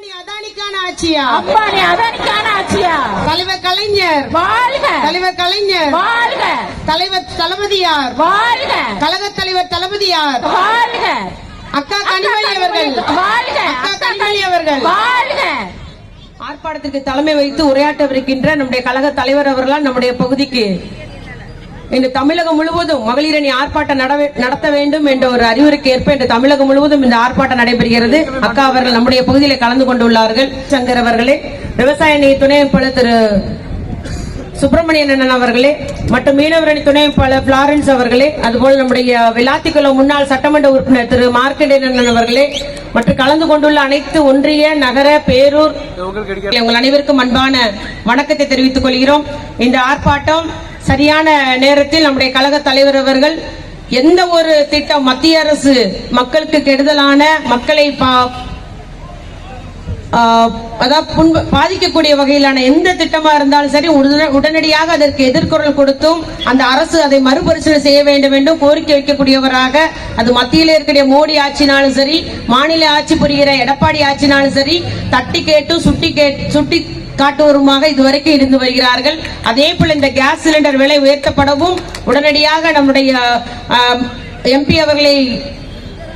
அதானிக்கான ஆட்சியா? அம்பானி அதானிக்கான ஆட்சியா? தலைவர் கலைஞர். வாழ்க. தலைவர் கலைஞர். வாழ்க. தலைவர் தளபதியார். வாழ்க. கழக தலைவர் தளபதியார். வாழ்க. அக்கா கனிமொழி அவர்கள். வாழ்க. அக்கா கனிமொழி அவர்கள். வாழ்க. ஆர்ப்பாட்டத்திற்கு தலைமை வைத்து உரையாற்றவிருக்கின்ற நம்முடைய கழக தலைவர் அவர்களால் நம்முடைய பகுதிக்கு இன்று தமிழகம் முழுவதும் மகளிரணி ஆர்ப்பாட்டம் நடவே- நடத்த வேண்டும் என்ற ஒரு அறிவுரைக்கு ஏற்ப இன்று தமிழகம் முழுவதும் இந்த ஆர்ப்பாட்டம் நடைபெறுகிறது. அக்கா அவர்கள் நம்முடைய பகுதியில் கலந்து கொண்டுள்ளார்கள். சங்கர் அவர்களே விவசாய அணி துணை அமைப்பாளர் திரு சுப்பிரமணியன் அண்ணன் அவர்களே மற்றும் மீனவரணி துணை அமைப்பாளர் பிளாரன்ஸ் அவர்களே அதுபோல் நம்முடைய விளாத்திக்குளம் முன்னாள் சட்டமன்ற உறுப்பினர் திரு மார்க்கண்டேயன் அண்ணன் அவர்களே மற்றும் கலந்து கொண்டுள்ள அனைத்து ஒன்றிய நகர பேரூர் உங்கள் அனைவருக்கும் அன்பான வணக்கத்தை தெரிவித்துக் கொள்கிறோம். இந்த ஆர்ப்பாட்டம் சரியான நேரத்தில் நம்முடைய கழக தலைவர் அவர்கள் எந்த ஒரு திட்டம் மத்திய அரசு மக்களுக்கு கெடுதலான மக்களை பா- அதாவது பாதிக்கக்கூடிய வகையிலான எந்த திட்டமா இருந்தாலும் சரி உடனடியாக அதற்கு எதிர்குரல் கொடுத்தும் அந்த அரசு அதை மறுபரிசீலனை செய்ய வேண்டும் என்றும் கோரிக்கை வைக்கக்கூடியவராக அது மத்தியில் இருக்கக்கூடிய மோடி ஆட்சினாலும் சரி மாநில ஆட்சி புரிகிற எடப்பாடி ஆட்சினாலும் சரி தட்டி கேட்டு சுட்டி கேட்டு சுட்டி காட்டோருமாக இதுவரைக்கும் இருந்து வருகிறார்கள். அதே போல இந்த கேஸ் சிலிண்டர் விலை உயர்த்தப்படவும் உடனடியாக நம்முடைய எம்பி அவர்களை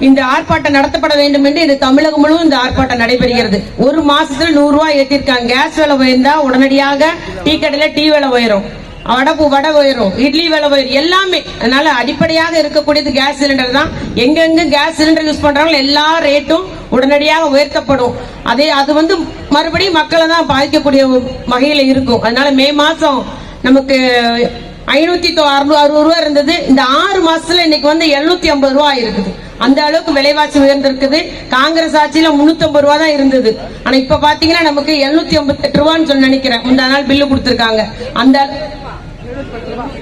இந்த ஆர்ப்பாட்டம் நடத்தப்பட வேண்டும் என்று இது தமிழகம் முழுவதும் இந்த ஆர்ப்பாட்டம் நடைபெறுகிறது. ஒரு மாசத்துல நூறு ரூபாய் ஏற்றிருக்காங்க கேஸ் விலை உயர்ந்தா உடனடியாக டீ கடையில டீ விலை உயரும். வடை வடை உயரும். இட்லி விலை உயரும். எல்லாமே. அதனால அடிப்படையாக இருக்கக்கூடியது கேஸ் சிலிண்டர் தான். எங்கெங்க கேஸ் சிலிண்டர் யூஸ் பண்றாங்களோ எல்லா ரேட்டும் உடனடியாக உயர்த்தப்படும். அதே அது வந்து மறுபடியும் மக்களை தான் பாதிக்கக்கூடிய வகையில இருக்கும். அதனால மே மாசம் நமக்கு ஐநூத்தி அறுநூறு அறுபது ரூபா இருந்தது. இந்த ஆறு மாசத்துல இன்னைக்கு வந்து எழுநூத்தி ஐம்பது ரூபா இருக்குது அந்த அளவுக்கு விலைவாசி உயர்ந்திருக்குது. காங்கிரஸ் ஆட்சியில முன்னூத்தி ஐம்பது ரூபா தான் இருந்தது. ஆனா இப்ப பாத்தீங்கன்னா நமக்கு எழுநூத்தி ஐம்பத்தி எட்டு ரூபான்னு சொல்லி நினைக்கிறேன். முந்தா நாள் பில்லு கொடுத்துருக்காங்க. அந்த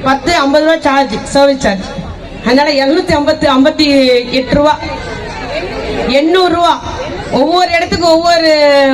பத்து ஐம்பது ரூபா சார்ஜ் சர்வீஸ் சார்ஜ் அதனால எழுநூத்தி ஐம்பத்தி ஐம்பத்தி எட்டு ரூபா. எண்ணூறு ரூபா. ஒவ்வொரு இடத்துக்கு ஒவ்வொரு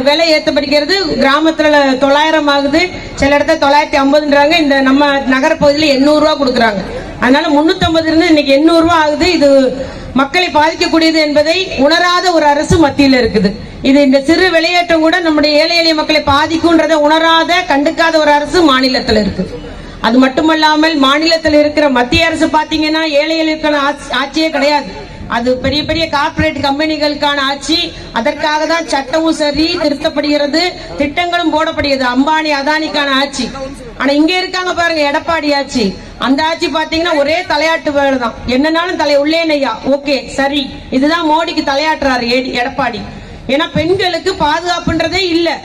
விலை ஏற்றப்படுகிறது கிராமத்துல தொள்ளாயிரம் ஆகுது. சில இடத்துல தொள்ளாயிரத்தி ஐம்பதுன்றாங்க. இந்த நம்ம நகர பகுதியில் எண்ணூறுரூவா கொடுக்குறாங்க. அதனால முன்னூத்தி இருந்து இன்னைக்கு எண்ணூறுரூவா ஆகுது. இது மக்களை பாதிக்கக்கூடியது என்பதை உணராத ஒரு அரசு மத்தியில் இருக்குது. இது இந்த சிறு விலையேற்றம் கூட நம்முடைய ஏழை எளிய மக்களை பாதிக்கும்ன்றதை உணராத கண்டுக்காத ஒரு அரசு மாநிலத்தில் இருக்குது அது மட்டுமல்லாமல் மாநிலத்தில் இருக்கிற மத்திய அரசு பார்த்தீங்கன்னா ஏழை ஆட்சி- ஆட்சியே கிடையாது. அது பெரிய பெரிய கார்ப்பரேட் கம்பெனிகளுக்கான ஆட்சி. அதற்காக தான் சட்டமும் சரி திருத்தப்படுகிறது திட்டங்களும் போடப்படுகிறது. அம்பானி அதானிக்கான ஆட்சி. ஆனா இங்க இருக்காங்க பாருங்க எடப்பாடி ஆட்சி. அந்த ஆட்சி பாத்தீங்கன்னா ஒரே தலையாட்டு வேலை தான் என்னன்னாலும் தலை உள்ளேனையா ஓகே சரி. இதுதான் மோடிக்கு தலையாட்டுறாரு ஏடி- எடப்பாடி. ஏன்னா பெண்களுக்கு பாதுகாப்புன்றதே இல்ல.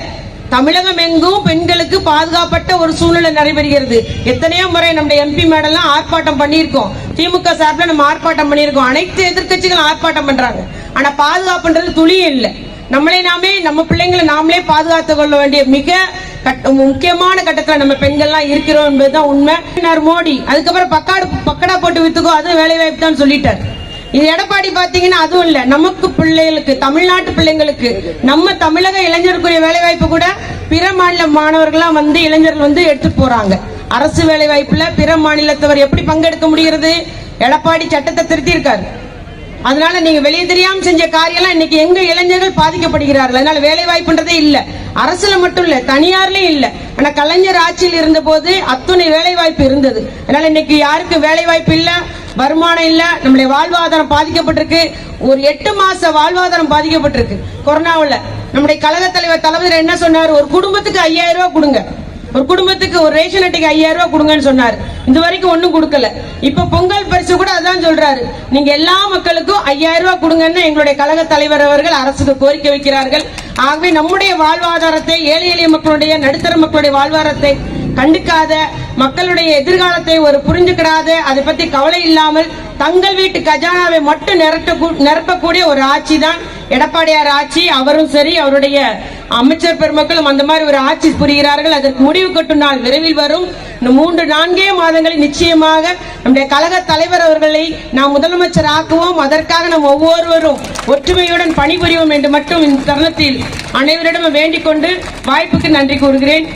தமிழகம் எங்கும் பெண்களுக்கு பாதுகாப்பட்ட ஒரு சூழ்நிலை நடைபெறுகிறது. எத்தனையோ முறை நம்முடைய எம்பி மேடெல்லாம் ஆர்ப்பாட்டம் பண்ணியிருக்கோம். திமுக சார்பில் நம்ம ஆர்ப்பாட்டம் பண்ணியிருக்கோம். அனைத்து எதிர்க்கட்சிகளும் ஆர்ப்பாட்டம் பண்றாங்க. ஆனா பாதுகாப்புன்றது துளியும் இல்லை. நம்மளே நாமே நம்ம பிள்ளைங்களை நாமளே பாதுகாத்து கொள்ள வேண்டிய மிக முக்கியமான கட்டத்துல நம்ம பெண்கள்லாம் இருக்கிறோம் என்பதுதான் உண்மை. மோடி அதுக்கப்புறம் பக்காடு பக்கடா போட்டு வித்துக்கோ அதுவும் வேலை வாய்ப்பு தான் சொல்லிட்டார். இது எடப்பாடி பாத்தீங்கன்னா அதுவும் இல்ல. நமக்கு பிள்ளைகளுக்கு தமிழ்நாட்டு பிள்ளைங்களுக்கு நம்ம தமிழக இளைஞருக்குரிய வேலை வாய்ப்பு கூட பிற மாநில மாணவர்கள்லாம் வந்து இளைஞர்கள் வந்து எடுத்துட்டு போறாங்க. அரசு வேலை வாய்ப்புல பிற மாநிலத்தவர் எப்படி பங்கெடுக்க முடிகிறது? எடப்பாடி சட்டத்தை திருத்தி இருக்காரு அதனால நீங்க வெளியே தெரியாம செஞ்ச காரியம்லாம் இன்னைக்கு எங்க இளைஞர்கள் பாதிக்கப்படுகிறார்கள்? அதனால வேலை வாய்ப்புன்றதே இல்ல. அரசுல மட்டும் இல்ல தனியார்லயும் இல்ல. ஆனா கலைஞர் ஆட்சியில் இருந்த போது அத்துணை வேலை வாய்ப்பு இருந்தது. அதனால இன்னைக்கு யாருக்கு வேலை வாய்ப்பு இல்ல வருமானம் இல்ல நம்மளுடைய வாழ்வாதாரம் பாதிக்கப்பட்டிருக்கு. ஒரு எட்டு மாச வாழ்வாதாரம் பாதிக்கப்பட்டிருக்கு. கொரோனாவில். நம்முடைய கழக தலைவர் தளபதி என்ன சொன்னார்? ஒரு குடும்பத்துக்கு ஐயாயிரம் ரூபாய் கொடுங்க. ஒரு குடும்பத்துக்கு ஒரு ரேஷன் அட்டைக்கு ஐயாயிரம் ரூபாய் கொடுங்கன்னு சொன்னார். இது வரைக்கும் ஒண்ணும் கொடுக்கல. இப்ப பொங்கல் பரிசு கூட அதான் சொல்றாரு. நீங்க எல்லா மக்களுக்கும் ஐயாயிரம் ரூபாய் கொடுங்கன்னு எங்களுடைய கழக தலைவர் அவர்கள் அரசுக்கு கோரிக்கை வைக்கிறார்கள். ஆகவே நம்முடைய வாழ்வாதாரத்தை ஏழை எளிய மக்களுடைய நடுத்தர மக்களுடைய வாழ்வாதாரத்தை கண்டுக்காத மக்களுடைய எதிர்காலத்தை ஒரு புரிஞ்சுக்கிடாத அதை பத்தி கவலை இல்லாமல் தங்கள் வீட்டு கஜானாவை மட்டும் நிரட்ட நிரப்பக்கூடிய ஒரு ஆட்சி தான் எடப்பாடியார் ஆட்சி அவரும் சரி அவருடைய அமைச்சர் பெருமக்களும் அந்த மாதிரி ஒரு ஆட்சி புரிகிறார்கள். அதற்கு முடிவு கட்டும் நாள் விரைவில் வரும். மூன்று நான்கே மாதங்களில் நிச்சயமாக நம்முடைய கழக தலைவர் அவர்களை நாம் முதலமைச்சர் ஆக்குவோம். அதற்காக நாம் ஒவ்வொருவரும் ஒற்றுமையுடன் பணிபுரிவோம் என்று மட்டும் இந்த தருணத்தில் அனைவரிடமும் வேண்டிக் கொண்டு வாய்ப்புக்கு நன்றி கூறுகிறேன்.